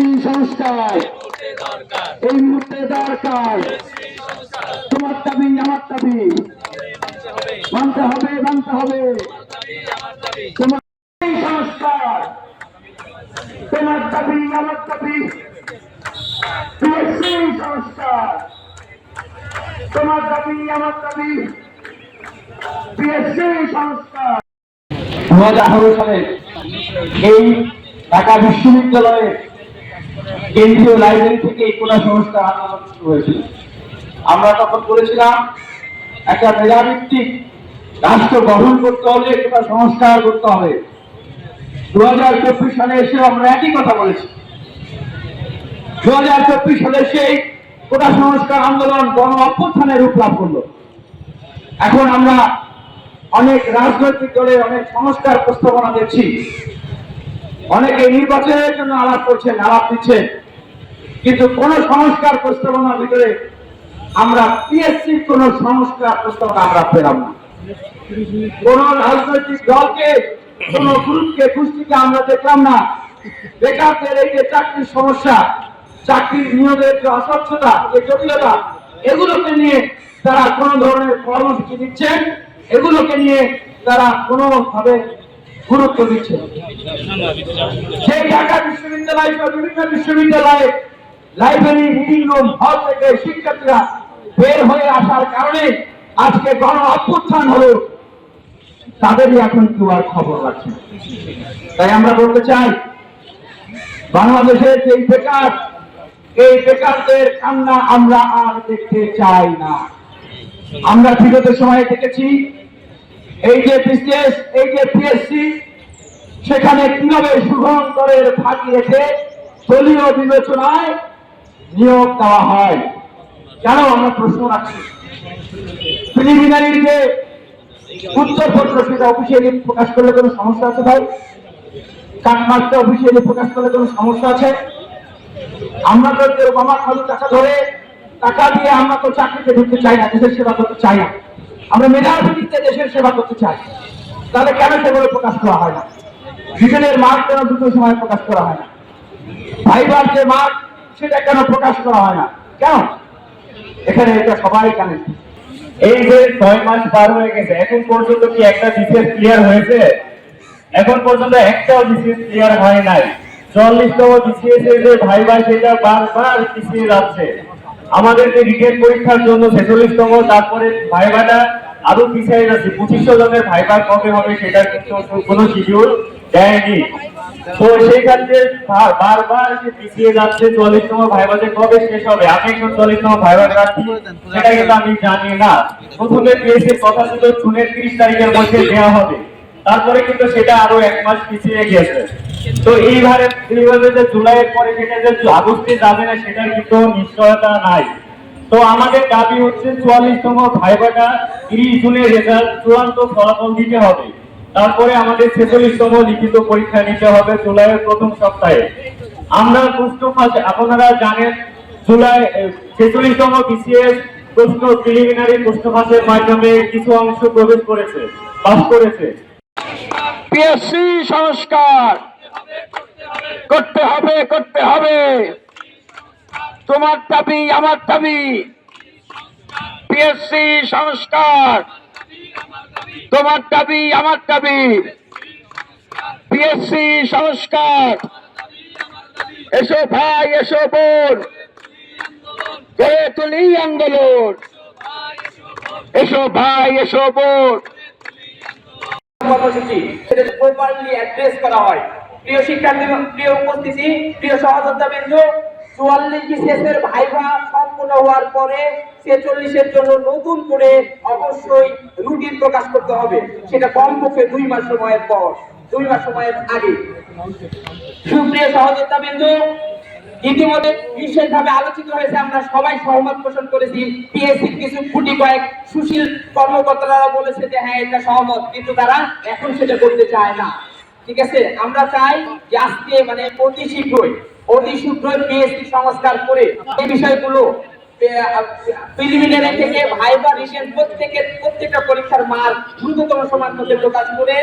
সংস্কার। এই মুহূর্তে দরকার। তোমার দাবি, আমার দাবি। মানতে হবে মানতে হবে। তোমার সংস্কার। তোমার দাবি, আমার দাবি। সংস্কার। তোমার দাবি, আমার দাবি। সংস্কার। এই ঢাকা বিশ্ববিদ্যালয়ের কেন্দ্রীয় লাইব্রেরি থেকে এই কোনা সংস্কার আন্দোলন শুরু হয়েছিল। আমরা তখন বলেছিলাম, একটা মেধাভিত্তিক রাষ্ট্র গঠন করতে হলে কোটা সংস্কার করতে হবে। দু হাজার চব্বিশ সালে এসে আমরা একই কথা বলেছি। দু হাজার চব্বিশ সালে সেই কোটা সংস্কার আন্দোলন গণ অভ্যুত্থানের রূপ লাভ করল। এখন আমরা অনেক রাজনৈতিক দলের অনেক সংস্কার প্রস্তাবনা দেখছি। অনেকে নির্বাচনের জন্য আলাপ করছেন, আলাপ দিচ্ছেন। কিন্তু কোন সংস্কার প্রস্তাবনার ভিতরে আমরা পিএসসি কোন সংস্কার প্রস্তাবনা আমরা পেলাম না। কোন রাজনৈতিক দলকে, কোন গ্রুপকে, গোষ্ঠীকে আমরা দেখলাম না। বেকারদের এই যে চাকরির সমস্যা, চাকরির নিয়োগের যে অস্বচ্ছতা, যে জটিলতা, এগুলোকে নিয়ে তারা কোন ধরনের কর্মসূচি দিচ্ছেন এগুলোকে নিয়ে তারা কোনোভাবে গুরুত্ব দিচ্ছে। সেই ঢাকা বিশ্ববিদ্যালয় সহ বিভিন্ন বিশ্ববিদ্যালয়ে লাইব্রেরি রিডিং রুম হল থেকে শিক্ষার্থীরা বের হয়ে আসার কারণে আজকে গণ অভ্যুত্থান হলো। তাদেরই এখন কেউ আর খবর রাখছে তাই আমরা বলতে চাই, বাংলাদেশের যে বেকার, এই বেকারদের কান্না আমরা আর দেখতে চাই না। আমরা বিগত সময়ে দেখেছি এই যে বিসিএস এই যে পিএসসি সেখানে কীভাবে শুভঙ্করের ফাঁকি রেখে দলীয় বিবেচনায় নিয়োগ দেওয়া হয়? কেন আমরা প্রশ্ন রাখছি। প্রিলিমিনারির যে উত্তরপত্র সেটা অফিসিয়ালি প্রকাশ করলে কোনো সমস্যা আছে ভাই? কাঠমার্কটা অফিসিয়ালি প্রকাশ করলে কোনো সমস্যা আছে? আমরা তো বাবা খালু টাকা ধরে টাকা দিয়ে আমরা তো চাকরিতে ঢুকতে চাই না, দেশের সেবা করতে চাই না। আমরা মেধার দেশের সেবা করতে চাই। তাহলে কেন সেগুলো প্রকাশ করা হয় না? রিটেনের মার্ক কেন দুটো সময় প্রকাশ করা হয় না। ভাইবার যে মার্ক সেটা কেন প্রকাশ করা হয় না? কেন? এখানে এটা সবাই জানে। এই যে ছয় মাস পার হয়ে গেছে, এখন পর্যন্ত কি একটা বিসিএস ক্লিয়ার হয়েছে? এখন পর্যন্ত একটাও বিসিএস ক্লিয়ার হয় নাই। চল্লিশতম বিসিএস এর যে ভাই ভাই সেটা বারবার পিছিয়ে যাচ্ছে। আমাদের যে রিটেন পরীক্ষার জন্য ছেচল্লিশতম, তারপরে ভাইভাটা আরও পিছিয়ে যাচ্ছে পঁচিশশো জনের ভাইভা কবে হবে সেটা কিন্তু কোনো শিডিউল দেয়নি। তো সেই ক্ষেত্রে বারবার পিছিয়ে যাচ্ছে চল্লিশতম ভাইভাতে কবে শেষ হবে? আমি একজন চল্লিশতম ভাইভা রাখছি সেটা কিন্তু আমি জানি না। প্রথমে পিএসসির কথা ছিল জুনের তিরিশ তারিখের মধ্যে দেওয়া হবে। তারপরে কিন্তু সেটা আরও এক মাস পিছিয়ে গেছে তো এইভাবে এইভাবে যে জুলাইয়ের পরে সেটা যে আগস্টে যাবে না, সেটার কিন্তু নিশ্চয়তা নাই। তো আমাদের দাবি হচ্ছে চুয়াল্লিশতম ভাইভাটা তিরিশ জুনের রেজাল্ট চূড়ান্ত ফলাফল দিতে হবে। তারপরে আমাদের ছেচল্লিশতম লিখিত পরীক্ষা নিতে হবে জুলাইয়ের প্রথম সপ্তাহে। আমরা প্রশ্ন আপনারা জানেন, জুলাই ছেচল্লিশতম বিসিএস প্রশ্ন প্রিলিমিনারি প্রশ্ন ফাঁসের মাধ্যমে কিছু অংশ প্রবেশ করেছে পাস করেছে। পিএসসি সংস্কার করতে হবে করতে হবে। তোমার দাবি, আমার দাবি। পিএসসি সংস্কার। তোমার দাবি, আমার দাবি। পিএসসি সংস্কার। এসো ভাই, এসো বোন। গড়ে তুলি আন্দোলন। এসো ভাই, এসো বোন। কর্মসূচি প্রিয় শিক্ষার্থী, প্রিয় উপস্থিতি, প্রিয় সহযোদ্ধা বিন্দু চুয়াল্লিশ বিশেষের ভাইভা সম্পূর্ণ হওয়ার পরে ছেচল্লিশের জন্য নতুন করে অবশ্যই রুটিন প্রকাশ করতে হবে। সেটা কমপক্ষে দুই মাস সময়ের পর, দুই মাস সময়ের আগে। সুপ্রিয় সহযোদ্ধা বিন্দু ইতিমধ্যে বিশেষভাবে আলোচিত হয়েছে, আমরা সবাই সহমত পোষণ করেছি পিএসসির কিছু খুঁটি কয়েক সুশীল কর্মকর্তারা বলেছে যে হ্যাঁ এটা সহমত, কিন্তু তারা এখন সেটা করতে চায় না। ঠিক আছে? আমরা চাই যে আজকে মানে অতি শীঘ্রই অতি শীঘ্রই পিএসসি সংস্কার করে এই বিষয়গুলো প্রিলিমিনারি থেকে ভাইবার রিসেন্ট প্রত্যেকের, প্রত্যেকটা পরীক্ষার মান দ্রুততম সময়ের মধ্যে প্রকাশ করে